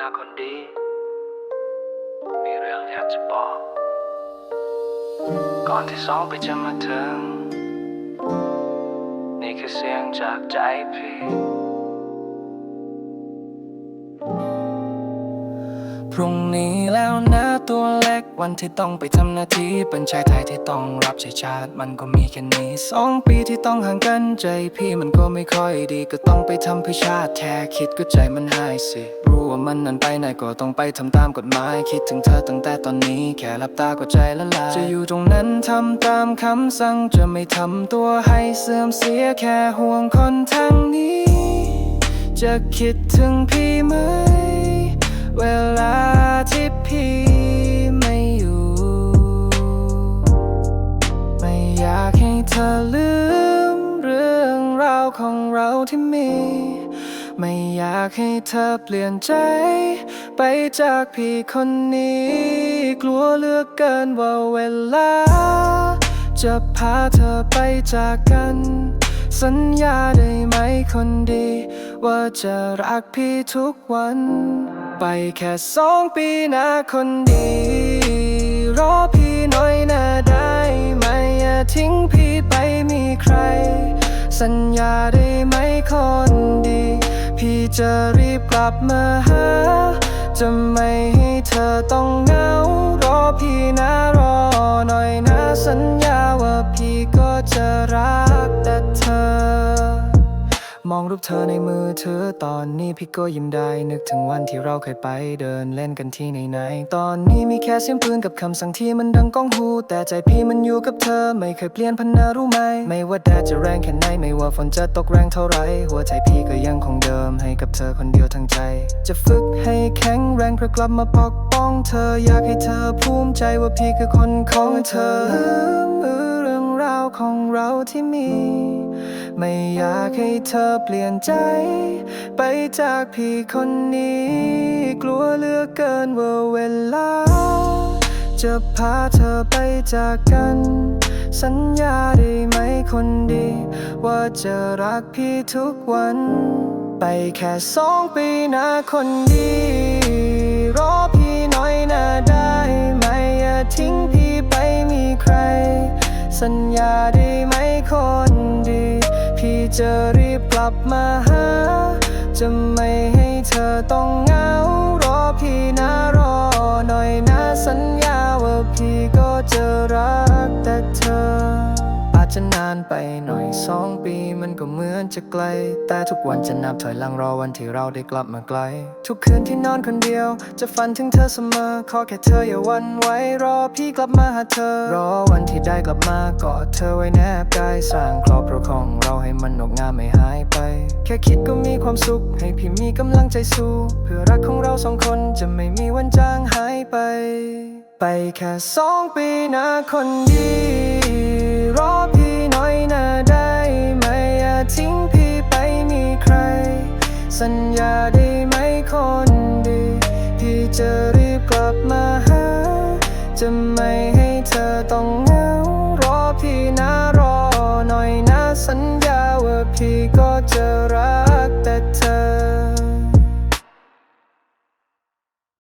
นะคนดี มีเรื่องอยากจะบอก ก่อนที่สองปีจะมาถึง นี่คือเสียงจากใจพี่ พรุ่งนี้แล้วนะตัวเล็กวันที่ต้องไปทำหน้าที่เป็นชายไทยที่ต้องรับใช้ชาติ มันก็มีแค่นี้สองปีที่ต้องห่างกันใจพี่มันก็ไม่ค่อยดีก็ต้องไปทำเพื่อชาติแท้คิดก็ใจมันหายสิ รู้ว่ามันนั้นไปไหนก็ต้องไปทำตามกฎหมาย คิดถึงเธอตั้งแต่ตอนนี้แค่หลับตาก็ใจละลายจะอยู่ตรงนั้นทำตามคำสั่งจะไม่ทำตัวให้เสื่อมเสียแค่ห่วงคนทางนี้ จะคิดถึงพี่ไหมเว ธอลืมเรื่องราวของเราที่มี ไม่อยากให้เธอเปลี่ยนใจ ไปจากพี่คนนี้ กลัวเลือกเกินว่าเวลา จะพาเธอไปจากกัน สัญญาได้ไหมคนดี ว่าจะรักพี่ทุกวัน ไปแค่สองปีนะคนดี รอพี่หน่อยนะได้ไหมอย่าทิ้งพี่ สัญญาได้ไหมคนดี พี่จะรีบกลับมาหา จะไม่ให้เธอต้องเหงารอพี่นะรอหน่อยนะสัญญาว่าพี่ก็จะรัก มองรูปเธอในมือถือตอนนี้พี่ก็ยิ้มได้ นึกถึงวันที่เราเคยไปเดินเล่นกันที่ไหนๆตอนนี้มีแค่เสียงปืนกับคำสั่งที่มันดังก้องหู แต่ใจพี่มันอยู่กับเธอไม่เคยเปลี่ยนพันนารู้ไหม ไม่ว่าแดดจะแรงแค่ไหนไม่ว่าฝนจะตกแรงเท่าไหรหัวใจพี่ก็ยังคงเดิม เธอคนเดียวทั้งใจ จะฝึกให้แข็งแรงเพื่อกลับมาปกป้องเธออยากให้เธอภูมิใจว่าพี่คือคนของเธอเรื่องราวของเราที่มี ไม่อยากให้เธอเปลี่ยนใจ ไปจากพี่คนนี้ กลัวเหลือกเกินว่าเวลา จะพาเธอไปจากกันสัญญาได้ไหมคนดี ว่าจะรักพี่ทุกวัน ไปแค่สองปีนะคนดี รอพี่น่อยนะได้ไหมอย่าทิ้งพี่ไปมีใคร สัญญาได้ไหมคนดี พี่จะรีบกลับมาหา จะไม่ให้เธอต้องเหงา รอพี่นะรอหน่อยนะสัญญาว่าพี่ก็จะรักแต่เธอ จะนานไปหน่อยสองปีมันก็เหมือนจะไกล แต่ทุกวันจะนับถอยหลังรอวันที่เราได้กลับมาไกล ทุกคืนที่นอนคนเดียว จะฝันถึงเธอเสมอ ขอแค่เธออย่าวันไหวรอพี่กลับมาหาเธอ รอวันที่ได้กลับมากอดเธอไว้แนบกายสร้างครอบครัวของเราให้มันงดงามไม่หายไป แค่คิดก็มีความสุข ให้พี่มีกำลังใจสู้ เพื่อรักของเราสองคนจะไม่มีวันจางหายไป ไปแค่สองปีนะคนดี สัญญาได้ไหมคนดี ที่จะรีบกลับมาหา จะไม่ให้เธอต้องเหงารอพี่นะรอหน่อยนะสัญญาว่าพี่ก็จะรัก